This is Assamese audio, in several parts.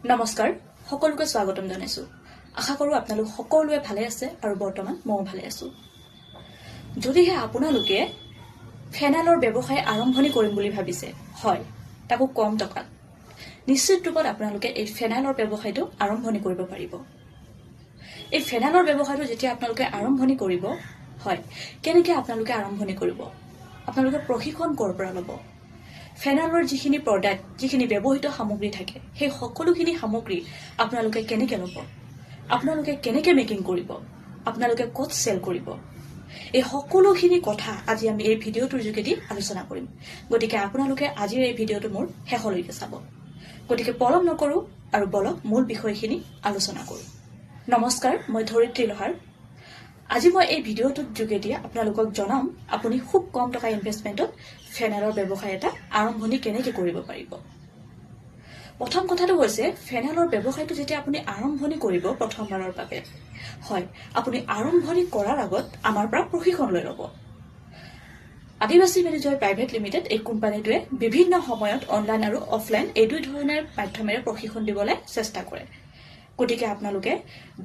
নমস্কাৰ সকলোকে স্বাগতম জনাইছোঁ। আশা কৰোঁ আপোনালোক সকলোৱে ভালে আছে আৰু বৰ্তমান ময়ো ভালে আছোঁ। যদিহে আপোনালোকে ফেনাইলৰ ব্যৱসায় আৰম্ভণি কৰিম বুলি ভাবিছে হয় তাকো কম টকাত। নিশ্চিত ৰূপত আপোনালোকে এই ফেনাইলৰ ব্যৱসায়টো আৰম্ভণি কৰিব পাৰিব। এই ফেনাইলৰ ব্যৱসায়টো যেতিয়া আপোনালোকে আৰম্ভণি কৰিব হয় কেনেকৈ আপোনালোকে আৰম্ভণি কৰিব? আপোনালোকে প্ৰশিক্ষণ ক'ৰ পৰা ল'ব? ফেনাইলৰ যিখিনি প্ৰডাক্ট যিখিনি ব্যৱহৃত সামগ্ৰী থাকে, সেই সকলোখিনি সামগ্ৰী আপোনালোকে কেনেকৈ ল'ব? আপোনালোকে কেনেকৈ মেকিং কৰিব? আপোনালোকে ক'ত চেল কৰিব? এই সকলোখিনি কথা আজি আমি এই ভিডিঅ'টোৰ যোগেদি আলোচনা কৰিম। গতিকে আপোনালোকে আজিৰ এই ভিডিঅ'টো মোৰ শেষলৈকে চাব। গতিকে পলম নকৰোঁ আৰু বলক মূল বিষয়খিনি আলোচনা কৰোঁ। নমস্কাৰ, মই ধৰিত্ৰী লোহাৰ আজি মই এই ভিডিঅ'টোৰ যোগেদি আপোনালোকক জনাম আপুনি খুব কম টকা ইনভেষ্টমেণ্টত ফেনাইলৰ ব্যৱসায় এটা আৰম্ভণি কেনেকৈ কৰিব পাৰিব। প্ৰথম কথাটো হৈছে ফেনাইলৰ ব্যৱসায়টো যেতিয়া আপুনি আৰম্ভণি কৰিব প্ৰথমবাৰৰ বাবে হয় আপুনি আৰম্ভণি কৰাৰ আগত আমাৰ পৰা প্ৰশিক্ষণ লৈ ল'ব। আদিবাসী মেনেজৰ প্ৰাইভেট লিমিটেড এই কোম্পানীটোৱে বিভিন্ন সময়ত অনলাইন আৰু অফলাইন এই দুই ধৰণৰ মাধ্যমেৰে প্ৰশিক্ষণ দিবলৈ চেষ্টা কৰে। গতিকে আপোনালোকে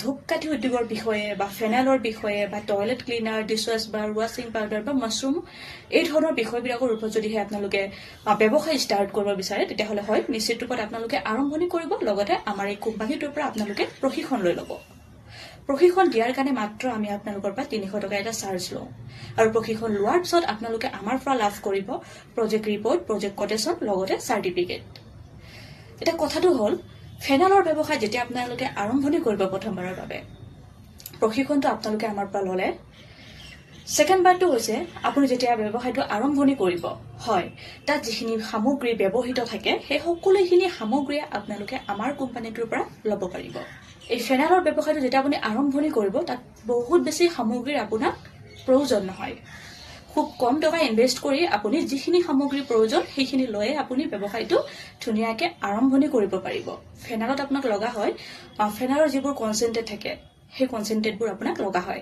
ধূপকাঠি উদ্যোগৰ বিষয়ে বা ফেনাইলৰ বিষয়ে বা টয়লেট ক্লিনাৰ ডিছৱাছ বা ৱাশ্বিং পাউডাৰ বা মাছৰুম এই ধৰণৰ বিষয়বিলাকৰ ওপৰত যদিহে আপোনালোকে ব্যৱসায় ষ্টাৰ্ট কৰিব বিচাৰে তেতিয়াহ'লে হয় নিশ্চিত ৰূপত আপোনালোকে আৰম্ভণি কৰিব লগতে আমাৰ এই কোম্পানীটোৰ পৰা আপোনালোকে প্ৰশিক্ষণ লৈ ল'ব। প্ৰশিক্ষণ দিয়াৰ কাৰণে মাত্ৰ আমি আপোনালোকৰ পৰা তিনিশ টকা এটা চাৰ্জ লওঁ। আৰু প্ৰশিক্ষণ লোৱাৰ পিছত আপোনালোকে আমাৰ পৰা লাভ কৰিব প্ৰজেক্ট ৰিপৰ্ট প্ৰজেক্ট কটেশ্যন লগতে চাৰ্টিফিকেট এতিয়া কথাটো হ'ল ফেনাইলৰ ব্যৱসায় যেতিয়া আপোনালোকে আৰম্ভণি কৰিব প্ৰথমবাৰৰ বাবে প্ৰশিক্ষণটো আপোনালোকে আমাৰ পৰা ল'লে। ছেকেণ্ড বাৰটো হৈছে আপুনি যেতিয়া ব্যৱসায়টো আৰম্ভণি কৰিব হয় তাত যিখিনি সামগ্ৰী ব্যৱহৃত থাকে সেই সকলোখিনি সামগ্ৰীয়ে আপোনালোকে আমাৰ কোম্পানীটোৰ পৰা ল'ব পাৰিব। এই ফেনাইলৰ ব্যৱসায়টো যেতিয়া আপুনি আৰম্ভণি কৰিব তাত বহুত বেছি সামগ্ৰীৰ আপোনাক প্ৰয়োজন নহয়। খুব কম টকা ইনভেষ্ট কৰি আপুনি যিখিনি সামগ্ৰীৰ প্ৰয়োজন সেইখিনি লৈয়ে আপুনি ব্যৱসায়টো ধুনীয়াকৈ আৰম্ভণি কৰিব পাৰিব। ফেনাইলত আপোনাক লগা হয় ফেনাইলৰ যিবোৰ কনচেনট্ৰেট থাকে সেই কনচেনট্ৰেটবোৰ আপোনাক লগা হয়।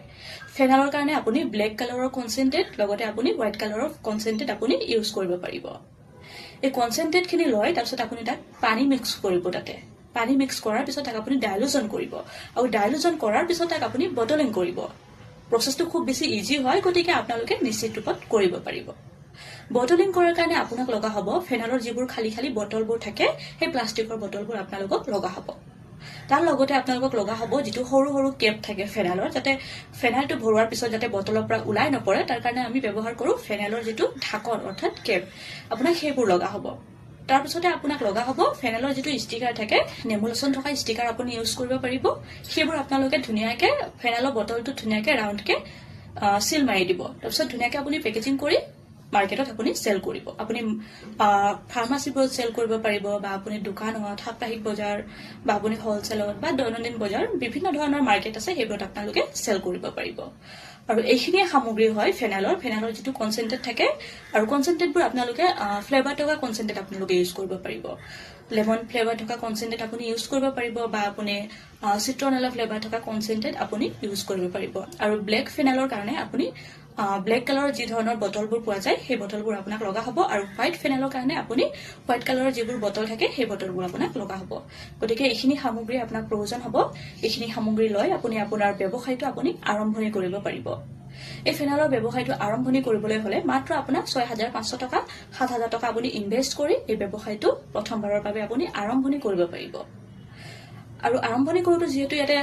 ফেনাইলৰ কাৰণে আপুনি ব্লেক কালাৰৰ কনচেনট্ৰেট লগতে আপুনি হোৱাইট কালাৰৰ কনচেনট্ৰেট আপুনি ইউজ কৰিব পাৰিব। এই কনচেনট্ৰেটখিনি লৈ তাৰপিছত আপুনি তাত পানী মিক্স কৰিব তাতে। পানী মিক্স কৰাৰ পিছত তাক আপুনি ডাইলুজন কৰিব। আৰু ডাইলুজন কৰাৰ পিছত তাক আপুনি বটলিং কৰিব। প্ৰচেছটো খুব বেছি ইজি হয় গতিকে আপোনালোকে নিশ্চিত ৰূপত কৰিব পাৰিব। বটলিং কৰাৰ কাৰণে আপোনাক লগা হ'ব ফেনাইলৰ যিবোৰ খালী খালী বটলবোৰ থাকে সেই প্লাষ্টিকৰ বটলবোৰ আপোনালোকক লগা হ'ব। তাৰ লগতে আপোনালোকক লগা হ'ব যিটো সৰু সৰু কেপ থাকে ফেনাইলৰ যাতে ফেনাইলটো ভৰোৱাৰ পিছত যাতে বটলৰ পৰা ওলাই নপৰে তাৰ কাৰণে আমি ব্যৱহাৰ কৰোঁ ফেনাইলৰ যিটো ঢাকন অৰ্থাৎ কেপ। আপোনাক সেইবোৰ লগা হ'ব। তাৰপিছতে আপোনাক লগা হ'ব ফেনাইলৰ যিটো ষ্টিকাৰ থাকে নেমু লোচন থকা ষ্টিকাৰ আপুনি ইউজ কৰিব পাৰিব। সেইবোৰ আপোনালোকে ধুনীয়াকৈ ফেনাইলৰ বটলটো ধুনীয়াকৈ ৰাউণ্ডকৈ চিল মাৰি দিব। তাৰপিছত ধুনীয়াকৈ আপুনি পেকেজিং কৰি মাৰ্কেটত আপুনি চেল কৰিব। আপুনি ফাৰ্মাচীবোৰত চেল কৰিব পাৰিব বা আপুনি দোকানত সাপ্তাহিক বজাৰ বা আপুনি হ'লচেলত বা দৈনন্দিন বজাৰ বিভিন্ন ধৰণৰ মাৰ্কেট আছে সেইবোৰত আপোনালোকে চেল কৰিব পাৰিব। আৰু এইখিনিয়ে সামগ্ৰী হয় ফেনাইলৰ। ফেনাইলৰ যিটো কনচেনট্ৰেট থাকে আৰু কনচেনট্ৰেটবোৰ আপোনালোকে ফ্লেভাৰ থকা কনচেনট্ৰেট আপোনালোকে ইউজ কৰিব পাৰিব। লেমন ফ্লেভাৰ থকা কনচেনট্ৰেট আপুনি ইউজ কৰিব পাৰিব বা আপুনি চিট্ৰনেলা ফ্লেভাৰ থকা কনচেনট্ৰেট আপুনি ইউজ কৰিব পাৰিব। আৰু ব্লেক ফেনাইলৰ কাৰণে আপুনি ব্লেক কালাৰৰ যি ধৰণৰ বটলবোৰ পোৱা যায় সেই বটলবোৰ আপোনাক লগা হ'ব। আৰু হোৱাইট ফেনাইলৰ কাৰণে আপুনি হোৱাইট কালাৰৰ যিবোৰ বটল থাকে সেই বটলবোৰ আপোনাক লগা হ'ব। গতিকে এইখিনি সামগ্ৰী আপোনাক প্ৰয়োজন হ'ব। এইখিনি সামগ্ৰী লৈ আপুনি আপোনাৰ ব্যৱসায়টো আপুনি আৰম্ভণি কৰিব পাৰিব। এই ফেনাইলৰ ব্যৱসায়টো আৰম্ভণি কৰিবলৈ হ'লে মাত্ৰ আপোনাক ছয় হাজাৰ পাঁচশ টকা সাত হাজাৰ টকা আপুনি ইনভেষ্ট কৰি এই ব্যৱসায়টো প্ৰথমবাৰৰ বাবে আপুনি আৰম্ভণি কৰিব পাৰিব। আৰু আৰম্ভণি কৰোঁতে যিহেতু ইয়াতে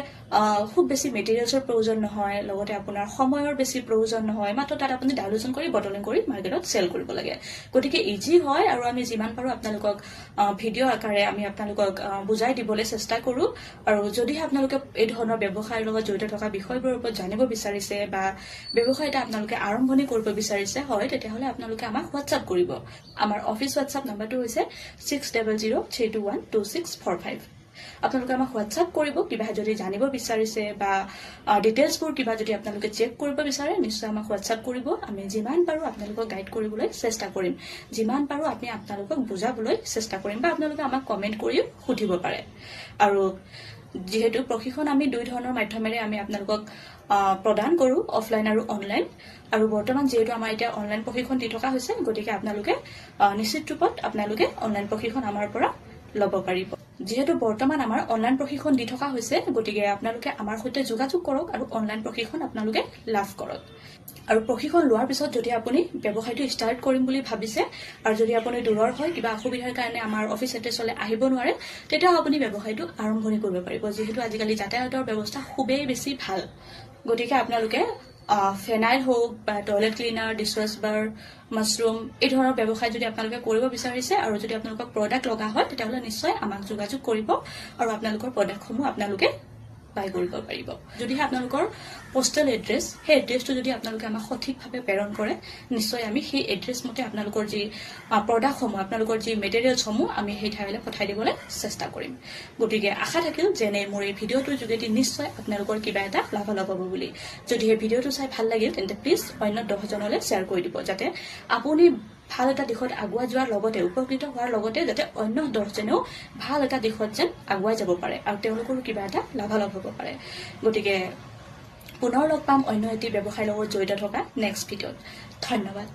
খুব বেছি মেটেৰিয়েলছৰ প্ৰয়োজন নহয় লগতে আপোনাৰ সময়ৰ বেছি প্ৰয়োজন নহয় মাত্ৰ তাত আপুনি ডাইলুজন কৰি বটলিং কৰি মাৰ্কেটত চেল কৰিব লাগে। গতিকে ইজি হয় আৰু আমি যিমান পাৰোঁ আপোনালোকক ভিডিঅ' আকাৰে আমি আপোনালোকক বুজাই দিবলৈ চেষ্টা কৰোঁ। আৰু যদিহে আপোনালোকে এই ধৰণৰ ব্যৱসায়ৰ লগত জড়িত থকা বিষয়বোৰৰ ওপৰত জানিব বিচাৰিছে বা ব্যৱসায় এটা আপোনালোকে আৰম্ভণি কৰিব বিচাৰিছে হয় তেতিয়াহ'লে আপোনালোকে আমাক হোৱাটছআপ কৰিব। আমাৰ অফিচ হোৱাটছআপ নাম্বাৰটো হৈছে six double zero' three two one two six four five আপোনালোকে আমাক হোৱাটছআপ কৰিব কিবা যদি জানিব বিচাৰিছে বা ডিটেইলছবোৰ কিবা যদি আপোনালোকে চেক কৰিব বিচাৰে নিশ্চয় আমাক হোৱাটছআপ কৰিব। আমি যিমান পাৰোঁ আপোনালোকক গাইড কৰিবলৈ চেষ্টা কৰিম। যিমান পাৰোঁ আমি আপোনালোকক বুজাবলৈ চেষ্টা কৰিম বা আপোনালোকে আমাক কমেণ্ট কৰিও সুধিব পাৰে। আৰু যিহেতু প্ৰশিক্ষণ আমি দুই ধৰণৰ মাধ্যমেৰে আমি আপোনালোকক প্ৰদান কৰোঁ অফলাইন আৰু অনলাইন আৰু বৰ্তমান যিহেতু আমাৰ এতিয়া অনলাইন প্ৰশিক্ষণ দি থকা হৈছে গতিকে আপোনালোকে নিশ্চিত ৰূপত আপোনালোকে অনলাইন প্ৰশিক্ষণ আমাৰ পৰা ল'ব পাৰিব। যিহেতু বৰ্তমান আমাৰ অনলাইন প্ৰশিক্ষণ দি থকা হৈছে গতিকে আপোনালোকে আমাৰ সৈতে যোগাযোগ কৰক আৰু অনলাইন প্ৰশিক্ষণ আপোনালোকে লাভ কৰক। আৰু প্ৰশিক্ষণ লোৱাৰ পিছত যদি আপুনি ব্যৱসায়টো ষ্টাৰ্ট কৰিম বুলি ভাবিছে আৰু যদি আপুনি দূৰৰ হয় কিবা অসুবিধাৰ কাৰণে আমাৰ অফিচ এড্ৰেছলৈ আহিব নোৱাৰে তেতিয়াও আপুনি ব্যৱসায়টো আৰম্ভণি কৰিব পাৰিব। যিহেতু আজিকালি যাতায়াতৰ ব্যৱস্থা খুবেই বেছি ভাল। গতিকে আপোনালোকে ফেনাইল হওক বা toilet cleaner dishwash bar mushroom এই ধৰণৰ ব্যৱসায় যদি আপোনালোকে কৰিব বিচাৰিছে আৰু যদি আপোনালোকক প্ৰডাক্ট লগা হয় তেতিয়াহ'লে নিশ্চয় আমাক যোগাযোগ কৰিব আৰু আপোনালোকৰ প্ৰডাক্টসমূহ আপোনালোকে বাই কৰিব পাৰিব। যদিহে আপোনালোকৰ পোষ্টেল এড্ৰেছ সেই এড্ৰেছটো যদি আপোনালোকে আমাক সঠিকভাৱে প্ৰেৰণ কৰে নিশ্চয় আমি সেই এড্ৰেছ মতে আপোনালোকৰ যি প্ৰডাক্টসমূহ আপোনালোকৰ যি মেটেৰিয়েলছসমূহ আমি সেই ঠাইলৈ পঠাই দিবলৈ চেষ্টা কৰিম। গতিকে আশা থাকিল যেনে মোৰ এই ভিডিঅ'টোৰ যোগেদি নিশ্চয় আপোনালোকৰ কিবা এটা লাভালাভ হ'ব বুলি। যদি সেই ভিডিঅ'টো চাই ভাল লাগিল তেন্তে প্লিজ অন্য দহজনলৈ শ্বেয়াৰ কৰি দিব যাতে আপুনি ভাল এটা দিশত আগুৱাই যোৱাৰ লগতে উপকৃত হোৱাৰ লগতে যাতে অন্য দহজনেও ভাল এটা দিশত যেন আগুৱাই যাব পাৰে আৰু তেওঁলোকৰো কিবা এটা লাভালাভ হ'ব পাৰে। গতিকে পুনৰ লগ পাম অন্য এটি ব্যৱসায়ৰ লগত জড়িত থকা নেক্সট ভিডিঅ'ত ধন্যবাদ।